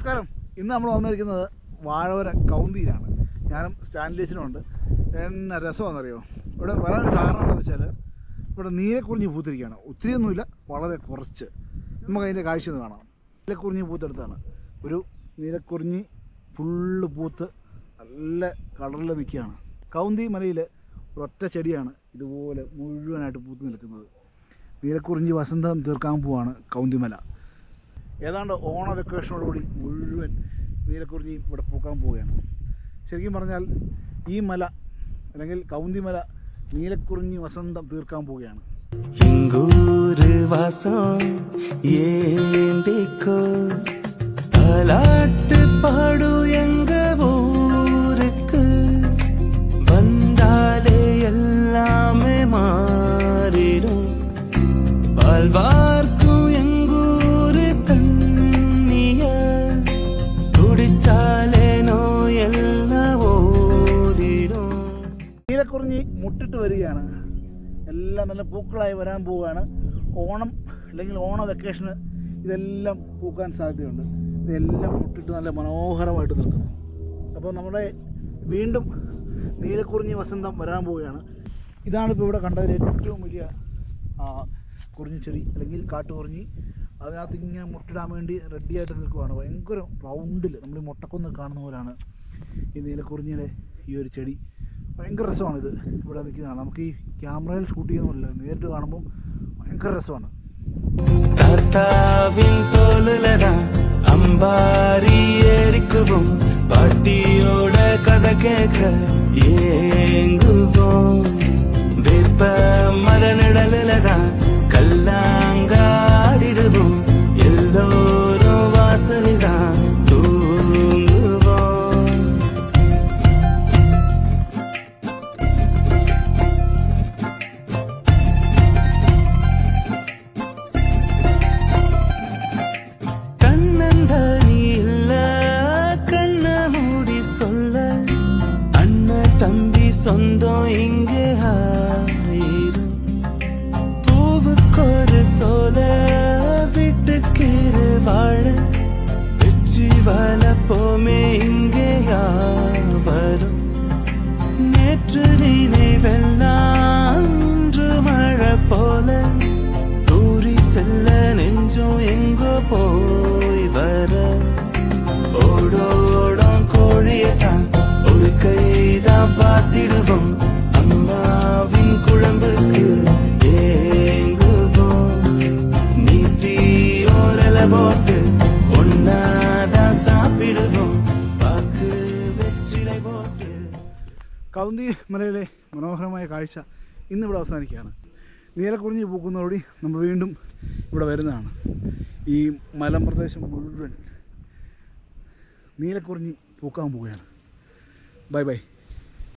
നമസ്കാരം. ഇന്ന് നമ്മൾ വന്നിരിക്കുന്നത് വാഴവര കൗന്തിയിലാണ്. ഞാനും സ്റ്റാൻലേഷനും ഉണ്ട് എന്നാ രസമാണെന്നറിയോ? ഇവിടെ വരാൻ കാരണം എന്താണെന്ന് വെച്ചാൽ ഇവിടെ നീലക്കുറിഞ്ഞി പൂത്തിരിക്കുകയാണ്. ഒത്തിരിയൊന്നുമില്ല വളരെ കുറച്ച്. നമുക്ക് അതിന്റെ കാഴ്ച ഒന്ന് കാണാം. നീലക്കുറിഞ്ഞി പൂത്തെടുത്താണ്. ഒരു നീലക്കുറിഞ്ഞി ഫുള്ള് പൂത്ത് നല്ല കളറിൽ നിൽക്കുകയാണ്. കൗന്തി മലയിൽ ഒരൊറ്റ ചെടിയാണ് ഇതുപോലെ മുഴുവനായിട്ട് പൂത്ത് നിൽക്കുന്നത്. നീലക്കുറിഞ്ഞി വസന്തം തീർക്കാൻ പോവാണ് കൗന്തിമല. ഏതാണ്ട് ഓണ വെക്കേഷനോടുകൂടി മുഴുവൻ നീലക്കുറിഞ്ഞിയും ഇവിടെ പൂക്കാൻ പോവുകയാണ്. ശരിക്കും പറഞ്ഞാൽ ഈ മല അല്ലെങ്കിൽ കൗന്തിമല നീലക്കുറിഞ്ഞി വസന്തം തീർക്കാൻ പോവുകയാണ്. പാടും. മുട്ടിട്ട് വരികയാണ്. എല്ലാം നല്ല പൂക്കളായി വരാൻ പോവുകയാണ്. ഓണം അല്ലെങ്കിൽ ഓണ വെക്കേഷന് ഇതെല്ലാം പൂക്കാൻ സാധ്യതയുണ്ട്. ഇതെല്ലാം മുട്ടിട്ട് നല്ല മനോഹരമായിട്ട് നിൽക്കുന്നു. അപ്പോൾ നമ്മുടെ വീണ്ടും നീലക്കുറിഞ്ഞി വസന്തം വരാൻ പോവുകയാണ്. ഇതാണ് ഇപ്പോൾ ഇവിടെ കണ്ടതിൽ ഏറ്റവും വലിയ കുറിഞ്ഞി കുറിഞ്ഞിച്ചെടി അല്ലെങ്കിൽ കാട്ടുകുറിഞ്ഞി. അതിനകത്ത് ഇങ്ങനെ മുട്ടിടാൻ വേണ്ടി റെഡിയായിട്ട് നിൽക്കുവാണ്. ഭയങ്കര റൗണ്ടിൽ നമ്മൾ മുട്ടക്കൊന്ന് കാണുന്ന പോലെയാണ് ഈ നീലക്കുറിഞ്ഞിയുടെ ഈ ഒരു ചെടി. ഭയങ്കര രസമാണിത് ഇവിടെ നിൽക്കുന്നതാണ് നമുക്ക് ഈ ക്യാമറയിൽ ഷൂട്ട് ചെയ്യുന്നില്ല നേരിട്ട് കാണുമ്പോൾ ഭയങ്കര രസമാണ് தாத்தாவின் தோலுலதான் அம்பாரி ஏறிக்குவோம் பாட்டியோட கதை கேட்க ஏங்குவோம் சொந்தம் இங்கு ஆயிரும். பூவுக்கொரு சோல வீட்டுக்கீரு வாழ. வெற்றி வளப்போமே இங்கு யாவரும். நேற்று நினைவெல்லாம் இன்று மழை போல. தூரி செல்ல நெஞ்சம் எங்கோ போய் கைதான் பார்த்திடுவோம் அம்மாவின் குழம்புக்கு ஏங்குவோம் நீட்டி ஓரல போட்டு ஒன்னாதான் சாப்பிடுவோம் பாக்கு வெற்றிலை போட்டு കൗന്തി മലയിലെ മനോഹരമായ കാഴ്ച ഇന്നിവിടെ അവസാനിക്കുകയാണ് നീലക്കുറിഞ്ഞി പൂക്കുന്നതോടെ നമ്മൾ വീണ്ടും ഇവിടെ വരുന്നതാണ് ഈ മലമ്പ്രദേശം മുഴുവൻ നീലക്കുറിഞ്ഞി പൂക്കാൻ പോവുകയാണ് ബൈ ബൈ